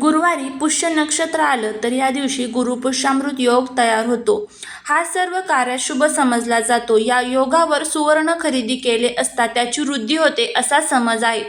गुरुवारी पुष्य नक्षत्र आलं तर या दिवशी गुरुपुष्यामृत योग तयार होतो. हा सर्व कार्य शुभ समजला जातो. या योगावर सुवर्ण खरेदी केले असता त्याची वृद्धी होते असा समज आहे.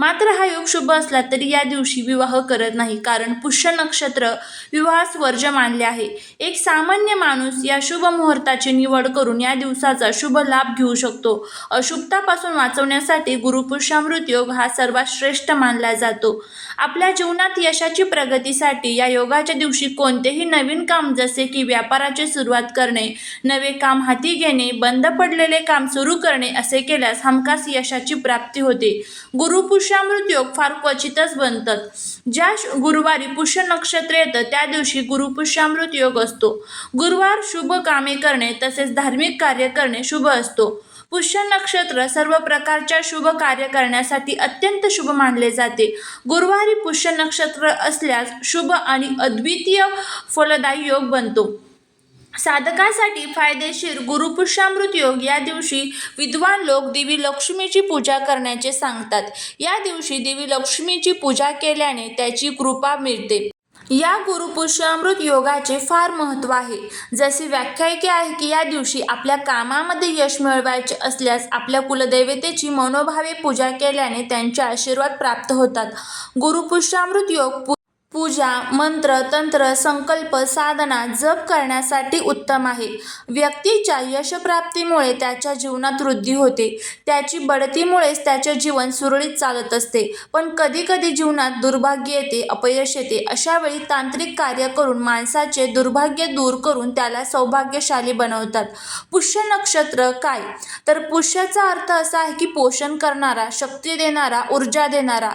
मात्र हा योग शुभ असला तरी या दिवशी विवाह करत नाही कारण पुष्य नक्षत्र विवाहास वर्ज मानले आहे. एक सामान्य माणूस या शुभ मुहूर्ताची निवड करून या दिवसाचा शुभ लाभ घेऊ शकतो. अशुभतापासून वाचवण्यासाठी गुरुपुष्यामृत योग हा सर्वात श्रेष्ठ मानला जातो. आपल्या जीवनात यशाची प्रगतीसाठी या योगाच्या दिवशी कोणतेही नवीन काम जसे की व्यापाराची सुरुवात करणे नवे काम हाती घेणे बंद पडलेले काम सुरू करणे असे केल्यास हमखास यशाची प्राप्ती होते. गुरुपुष योग फार क्वचितच बनतात. ज्या गुरुवारी पुष्य नक्षत्र येतं त्या दिवशी गुरुपुष्यामृत योग असतो. गुरुवार शुभ कामे करणे तसेच धार्मिक कार्य करणे शुभ असतो. पुष्य नक्षत्र सर्व प्रकारच्या शुभ कार्य करण्यासाठी अत्यंत शुभ मानले जाते. गुरुवारी पुष्य नक्षत्र असल्यास शुभ आणि अद्वितीय फलदायी योग बनतो. साधकासाठी फायदेशीर गुरुपुष्यामृत योग या दिवशी विद्वान लोक देवी लक्ष्मीची पूजा करण्याचे सांगतात. या दिवशी देवी लक्ष्मीची पूजा केल्याने त्याची कृपा मिळते. या गुरुपुष्यामृत योगाचे फार महत्त्व आहे. जसे व्याख्यायिके आहे की या दिवशी आपल्या कामामध्ये यश मिळवायचे असल्यास आपल्या कुलदैवतेची मनोभावे पूजा केल्याने त्यांचे आशीर्वाद प्राप्त होतात. गुरुपुष्यामृत योग पूजा मंत्र तंत्र संकल्प साधना जप करण्यासाठी उत्तम आहे. व्यक्तीच्या यशप्राप्तीमुळे त्याच्या जीवनात वृद्धी होते. त्याची बढतीमुळेच त्याचे जीवन सुरळीत चालत असते. पण कधीकधी जीवनात दुर्भाग्य येते अपयश येते. अशा वेळी तांत्रिक कार्य करून माणसाचे दुर्भाग्य दूर करून त्याला सौभाग्यशाली बनवतात. पुष्य नक्षत्र काय? तर पुष्याचा अर्थ असा आहे की पोषण करणारा शक्ती देणारा ऊर्जा देणारा.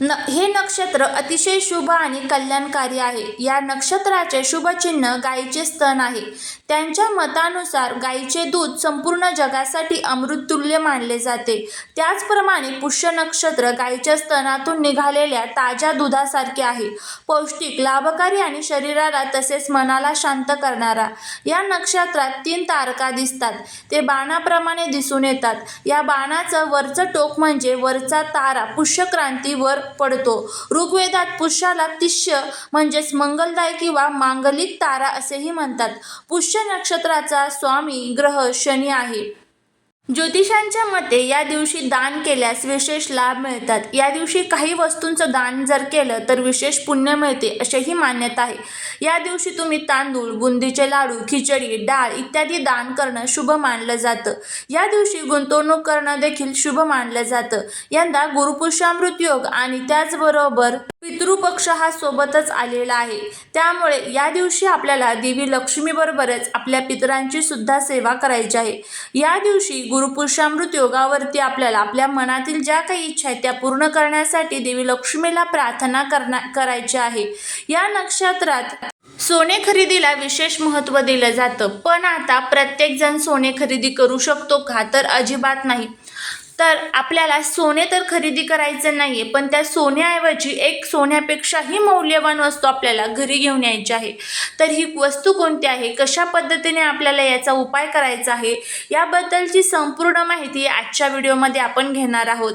न हे नक्षत्र अतिशय शुभ आणि कल्याणकारी आहे. या नक्षत्राचे शुभचिन्ह गायीचे स्तन आहे. त्यांच्या मतानुसार गाईचे दूध संपूर्ण जगासाठी अमृततुल्य मानले जाते. त्याचप्रमाणे पुष्य नक्षत्र गायीच्या स्तनातून निघालेल्या ताज्या दुधासारखे आहे. पौष्टिक लाभकारी आणि शरीराला तसेच मनाला शांत करणारा. या नक्षत्रात तीन तारका दिसतात. ते बाणाप्रमाणे दिसून येतात. या बाणाचं वरचं टोक म्हणजे वरचा तारा पुष्यक्रांतीवर पडतो. ऋग्वेदात पुष्याला तिष्य म्हणजेच मंगलदायी किंवा मांगलिक तारा असेही म्हणतात. पुष्य नक्षत्राचा स्वामी ग्रह शनी आहे. ज्योतिषांच्या मते या दिवशी दान केल्यास विशेष लाभ मिळतात. या दिवशी काही वस्तूंचं दान जर केलं तर विशेष पुण्य मिळते अशीही मान्यता आहे. या दिवशी तुम्ही तांदूळ बुंदीचे लाडू खिचडी डाळ इत्यादी दान करणं शुभ मानलं जातं. या दिवशी गुंतवणूक करणं देखील शुभ मानलं जातं. यंदा गुरुपुष्यामृत योग आणि त्याचबरोबर पितृपक्ष हा सोबतच आलेला आहे. त्यामुळे या दिवशी आपल्याला देवी लक्ष्मीबरोबरच आपल्या पितरांची सुद्धा सेवा करायची आहे. या दिवशी गुरुपुरुषामृत योगावरती आपल्याला आपल्या मनातील ज्या काही इच्छा आहेत त्या पूर्ण करण्यासाठी देवी लक्ष्मीला प्रार्थना करण्या करायची आहे. या नक्षत्रात सोने खरेदीला विशेष महत्त्व दिलं जातं. पण आता प्रत्येकजण सोने खरेदी करू शकतो का? तर अजिबात नाही. तर आपल्याला सोने तर खरेदी करायचं नाही आहे पण त्या सोन्याऐवजी एक सोन्यापेक्षाही मौल्यवान वस्तू आपल्याला घरी घेऊन यायची आहे. तर ही वस्तू कोणती आहे? कशा पद्धतीने आपल्याला याचा उपाय करायचा आहे? याबद्दलची संपूर्ण माहिती आजच्या व्हिडिओमध्ये आपण घेणार आहोत.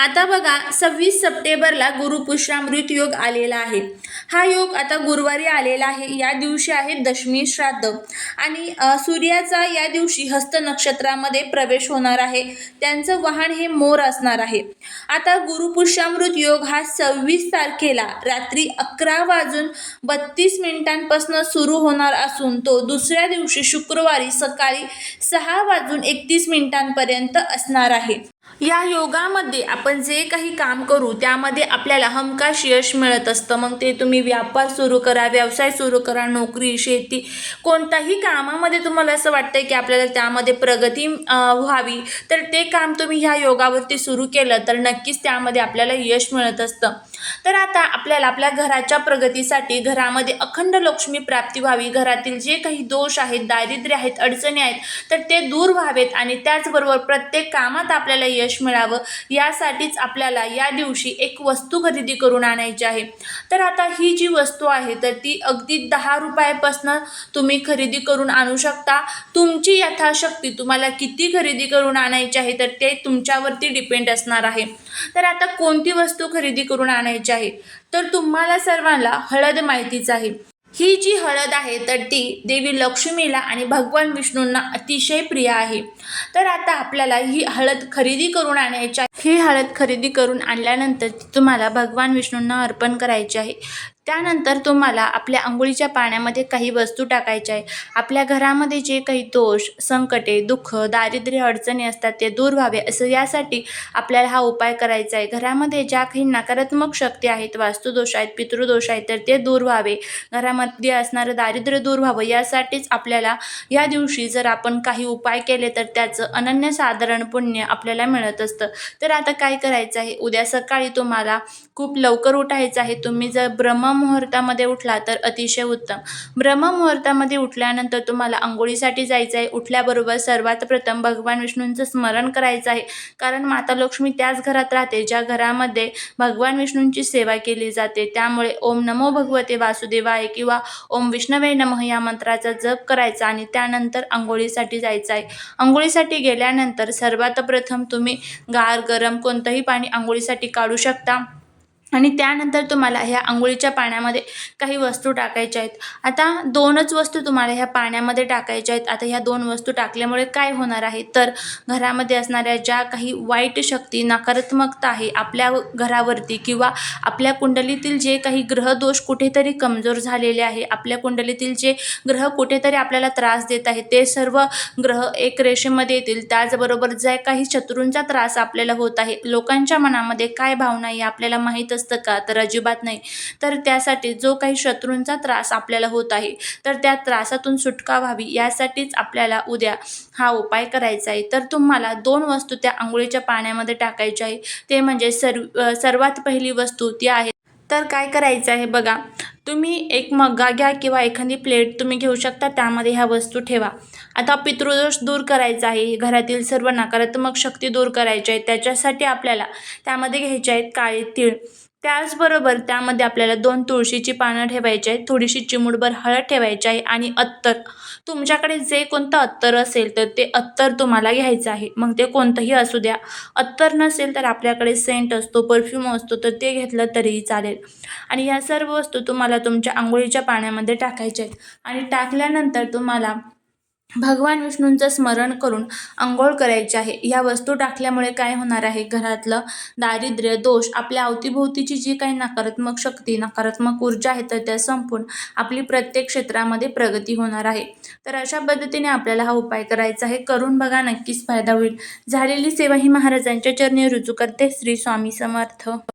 आता बघा सव्वीस सप्टेंबरला गुरुपुष्यामृत योग आलेला आहे. हा योग आता गुरुवारी आलेला आहे. या दिवशी आहे दशमी श्राद्ध. आणि सूर्याचा या दिवशी हस्त नक्षत्रामध्ये प्रवेश होणार आहे. त्यांचं वाहन हे मोर असणार आहे. आता गुरुपुष्यामृत योग हा सव्वीस तारखेला रात्री अकरा वाजून बत्तीस मिनिटांपासून सुरू होणार असून तो दुसऱ्या दिवशी शुक्रवारी सकाळी सहा वाजून एकतीस मिनिटांपर्यंत असणार आहे. या योगामध्ये आपण जे काही काम करू त्यामध्ये आपल्याला हमखास यश मिळत असतं. मग ते तुम्ही व्यापार सुरू करा व्यवसाय सुरू करा नोकरी शेती कोणत्याही कामामध्ये तुम्हाला असं वाटतं की आपल्याला त्यामध्ये प्रगती व्हावी तर ते काम तुम्ही ह्या योगावरती सुरू केलं तर नक्कीच त्यामध्ये आपल्याला यश मिळत असतं. तर आता आपल्याला आपल्या घराच्या प्रगतीसाठी घरामध्ये अखंड लक्ष्मी प्राप्ती व्हावी. घरातील जे काही दोष आहेत दारिद्र्य आहेत अडचणी आहेत तर ते दूर व्हावेत आणि त्याचबरोबर प्रत्येक कामात आपल्याला यश मिळावं यासाठीच आपल्याला या दिवशी एक वस्तू खरेदी करून आणायची आहे. तर आता ही जी वस्तू आहे तर ती अगदी दहा रुपयापासून तुम्ही खरेदी करून आणू शकता. तुमची यथाशक्ती तुम्हाला किती खरेदी करून आणायची आहे तर ते तुमच्यावरती डिपेंड असणार आहे. तर आता कोणती वस्तू खरेदी करून आणायची आहे. तर तुम्हाला सर्वांना हळद माहितीच आहे. ही जी हळद आहे तर ती देवी लक्ष्मीला आणि भगवान विष्णूंना अतिशय प्रिय आहे. तर आता आपल्याला ही हळद खरेदी करून आणायची आहे. ही हळद खरेदी करून आणल्यानंतर ती तुम्हाला भगवान विष्णूंना अर्पण करायची आहे. त्यानंतर तुम्हाला आपल्या आंघोळीच्या पाण्यामध्ये काही वस्तू टाकायच्या आहे आपल्या घरामध्ये जे काही दोष संकटे दुःख दारिद्र्य अडचणी असतात ते दूर व्हावे असं यासाठी आपल्याला हा उपाय करायचा आहे. घरामध्ये ज्या काही नकारात्मक शक्ती आहेत वास्तुदोष आहेत पितृदोष आहेत तर ते दूर व्हावे. घरामध्ये असणारं दारिद्र्य दूर व्हावं यासाठीच आपल्याला या दिवशी जर आपण काही उपाय केले तर त्याचं अनन्यसाधारण पुण्य आपल्याला मिळत असतं. तर आता काय करायचं आहे? उद्या सकाळी तुम्हाला खूप लवकर उठायचं आहे. तुम्ही जर ब्रह्ममुहूर्तामध्ये उठला तर अतिशय उत्तम. ब्रह्ममुहूर्तामध्ये उठल्यानंतर तुम्हाला आंघोळीसाठी जायचं आहे. उठल्याबरोबर सर्वात प्रथम भगवान विष्णूंचं स्मरण करायचं आहे. कारण माता लक्ष्मी त्याच घरात राहते ज्या घरामध्ये भगवान विष्णूंची सेवा केली जाते. त्यामुळे ओम नमो भगवते वासुदेवाय किंवा ओम विष्णवे नमः या मंत्राचा जप करायचा आणि त्यानंतर आंघोळीसाठी जायचं आहे. आंघोळीसाठी गेल्यानंतर सर्वात प्रथम तुम्ही गार गरम कोणतंही पाणी आंघोळीसाठी काढू शकता. आणि त्यानंतर तुम्हाला ह्या आंघोळीच्या पाण्यामध्ये काही वस्तू टाकायच्या आहेत. आता दोनच वस्तू तुम्हाला ह्या पाण्यामध्ये टाकायच्या आहेत. आता ह्या दोन वस्तू टाकल्यामुळे काय होणार आहे? तर घरामध्ये असणाऱ्या ज्या काही वाईट शक्ती नकारात्मकता आहे आपल्या घरावरती किंवा आपल्या कुंडलीतील जे काही ग्रहदोष कुठेतरी कमजोर झालेले आहे आपल्या कुंडलीतील जे ग्रह कुठेतरी आपल्याला त्रास देत आहे ते सर्व ग्रह एक रेषेमध्ये येतील. त्याचबरोबर जे काही शत्रूंचा त्रास आपल्याला होत आहे लोकांच्या मनामध्ये काय भावना आहे आपल्याला माहीत असतं का? तर अजिबात नाही. तर त्यासाठी जो काही शत्रूंचा त्रास आपल्याला होत आहे तर त्या त्रासातून सुटका व्हावी यासाठीच आपल्याला उद्या हा उपाय करायचा आहे. तर तुम्हाला दोन वस्तू त्या आंघोळीच्या पाण्यामध्ये टाकायच्या आहे. ते म्हणजे सर्व सर्वात पहिली वस्तू ती आहे. तर काय करायचं आहे बघा तुम्ही एक मग्गा घ्या किंवा एखादी प्लेट तुम्ही घेऊ शकता त्यामध्ये ह्या वस्तू ठेवा. आता पितृदोष दूर करायचा आहे. घरातील सर्व नकारात्मक शक्ती दूर करायची आहे त्याच्यासाठी आपल्याला त्यामध्ये घ्यायचे आहेत काळे तीळ. त्याचबरोबर त्यामध्ये आपल्याला दोन तुळशीची पानं ठेवायची आहेत थोडीशी चिमूटभर हळद ठेवायची आहे आणि अत्तर. तुमच्याकडे जे कोणतं अत्तर असेल तर ते अत्तर तुम्हाला घ्यायचं आहे. मग ते कोणतंही असू द्या. अत्तर नसेल तर आपल्याकडे सेंट असतो परफ्यूम असतो तर ते घेतलं तरीही चालेल. आणि ह्या सर्व वस्तू तुम्हाला तुमच्या आंघोळीच्या पाण्यामध्ये टाकायच्या आहेत. आणि टाकल्यानंतर तुम्हाला भगवान विष्णूंचं स्मरण करून आंघोळ करायची आहे. ह्या वस्तू टाकल्यामुळे काय होणार आहे? घरातलं दारिद्र्य दोष आपल्या अवतीभोवतीची जी काही नकारात्मक शक्ती नकारात्मक ऊर्जा आहे तर त्या संपून आपली प्रत्येक क्षेत्रामध्ये प्रगती होणार आहे. तर अशा पद्धतीने आपल्याला हा उपाय करायचा आहे. करून बघा नक्कीच फायदा होईल. झालेली सेवा ही महाराजांच्या चरणी रुजू करते. श्री स्वामी समर्थ.